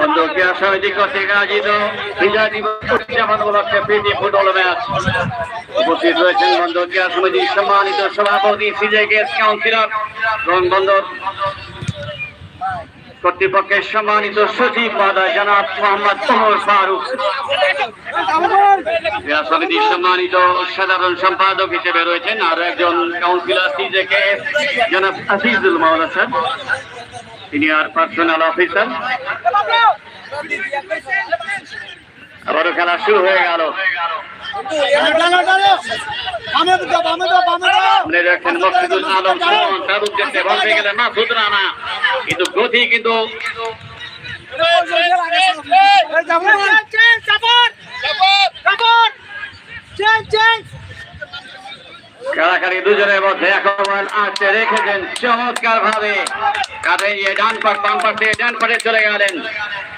বন্ধুকে সমিতি কর্তৃক আয়োজিত বিজয় দিবস উদযাপন উপলক্ষে প্রীতি ফুটবল ম্যাচ। উপস্থিত রয়েছেন বন্ধুকে সমিতির সম্মানিত সভাপতি কাউন্সিলর বন্দর কর্তৃপক্ষের সম্মানিত সচিব মহোদয় জনাব মোহাম্মদ ওমর ফারুক। সমিতির সম্মানিত সাধারণ সম্পাদক হিসেবে রয়েছেন আর একজন কাউন্সিলর সিজেকে জনাব আজিজুল মাওলা স্যার। সিনিয়র পার্সোনাল অফিসার আবারও খেলা শুরু হয়ে গেল কিন্তু কিন্তু দুজনের মধ্যে এখন আটকে রেখেছেন চমৎকার ভাবে কাঁধে নিয়ে ডান পাক বাম পাশ থেকে ডান পাশে চলে গেলেন।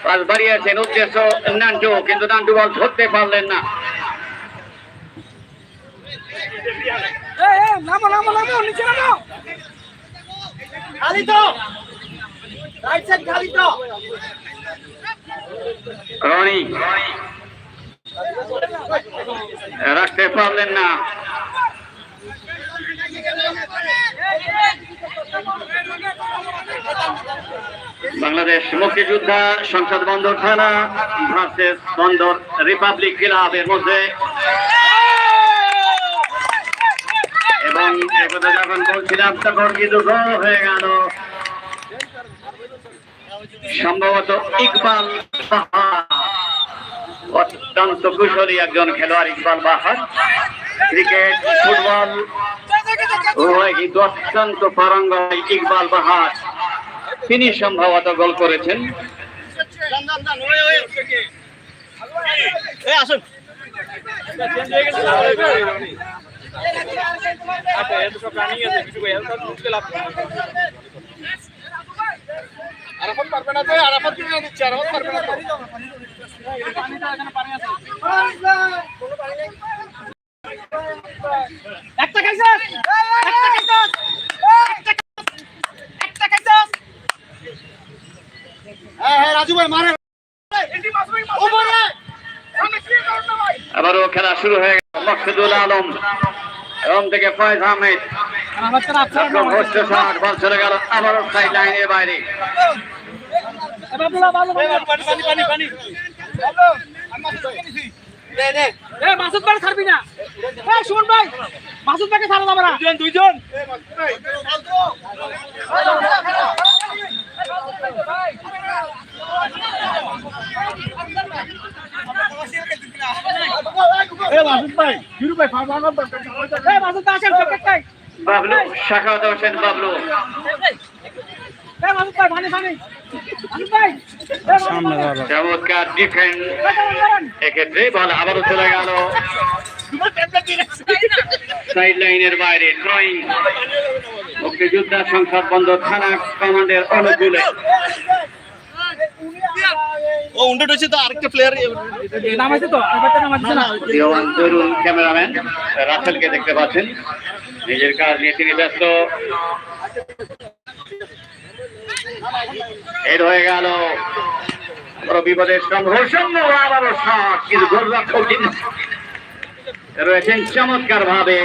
পাশ বাড়িয়েছেন উদ্দেশ্য নান্টু কিন্তু নান্টু বল ধরতে পারলেন না। নামো নামো নামো নিচে নামো। খালি তো। রাইট সাইড খালি তো। রনি রাখতে পারলেন না। বাংলাদেশ মুক্তিযোদ্ধা সংসদ বন্দর থানা ভার্সেস বন্দর রিপাবলিক ক্লাবের মধ্যে এবং একথা যখন বলছিলাম, তখন কিন্তু হয়ে গেল। সম্ভবত ইকবাল অত্যন্ত কুশলী একজন খেলোয়াড় ইকবাল বাহার। ক্রিকেট, ফুটবল কিন্তু অত্যন্ত পারঙ্গম ইকবাল বাহার তিনি সম্ভবত গোল করেছেন। আসুন। পারবে না তো আরাফাত কিনে দিচ্ছে? আরাফাত পারবে না তো। একটা খাইছস একটা খাইছস একটা খাইছস হ্যাঁ হ্যাঁ রাজু ভাই মারে। আবারও খেলা শুরু হয়ে গেল মকসুদুল আলম এবং থেকে ফয়েজ আহমেদ। বল চলে গেল। আবারও সাইড লাইনের বাইরে। পানি পানি পানি এ মাসুদ ভাই ছাড়বি না। এ ভাই মাসুদ ভাইকে ছাড়া যাবে না। দুজন দুইজন ভাই হিরু ভাই ফার্ম আনার দরকার মাসুদ আসেন ক্রিকেট ভাই বাবলু শাখাওয়াত হোসেন বাবলু। এ মাসুদ ভাই পানি পানি মাসুদ ভাই। সামনে চমৎকার ডিফেন্স এক্ষেত্রে বল আবারও চলে গেল। সাইড লাইনের বাইরে ড্রয়িং মুক্তিযোদ্ধা সংসদ বন্দর থানা কমান্ডের অনুকূলে। ও উন্ডে তো আরেকটা প্লেয়ার নামাইছে তো? আরেকটা নামাইছে না? দেওয়ান তরুণ ক্যামেরাম্যান রাসেলকে দেখতে পাচ্ছেন। নিজের কাজ নিয়ে তিনি ব্যস্ত। এর হয়ে গেল। বড় বিপদের সংঘর্ষণ আবারও শট কিন্তু গোলরক্ষক তিনি রয়েছেন চমৎকার ভাবে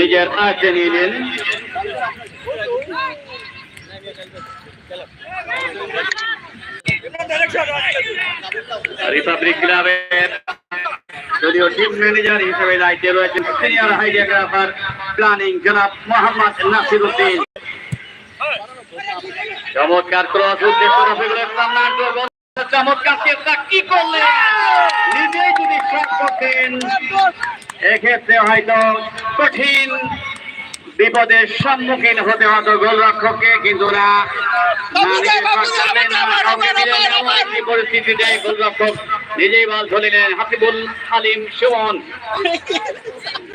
নিজের আয়ত্তে নিয়ে নিলেন রিপাবলিক ক্লাবের যদিও টিম ম্যানেজার হিসেবে দায়িত্বে রয়েছেন সিনিয়র হাইডিয়াগ্রাফার প্ল্যানিং জনাব মোহাম্মদ নাসির উদ্দিন চমৎকার ক্রস উদ্দেশ্য রফিকুল ইসলাম এবং চমৎকার চেষ্টা কি করলেন? নিজেই যদি শট করতেন, এক্ষেত্রে হয়তো কঠিন বিপদের সম্মুখীন হতে হতো গোলরক্ষককে কিন্তু না পরিস্থিতিতে গোলরক্ষক। নিজেই বল ধরিলেন হাসিবুল হালিম সুমন।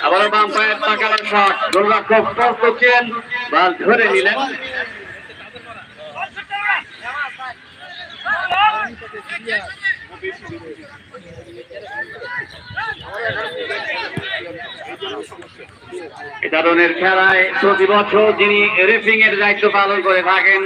আবারও বাম পায়ের তাকানোর শট। গোলরক্ষক প্রস্তুত ছিলেন বল ধরে নিলেন। এ ধরনের খেলায় প্রতি বছর যিনি রেফিং এর দায়িত্ব পালন করে থাকেন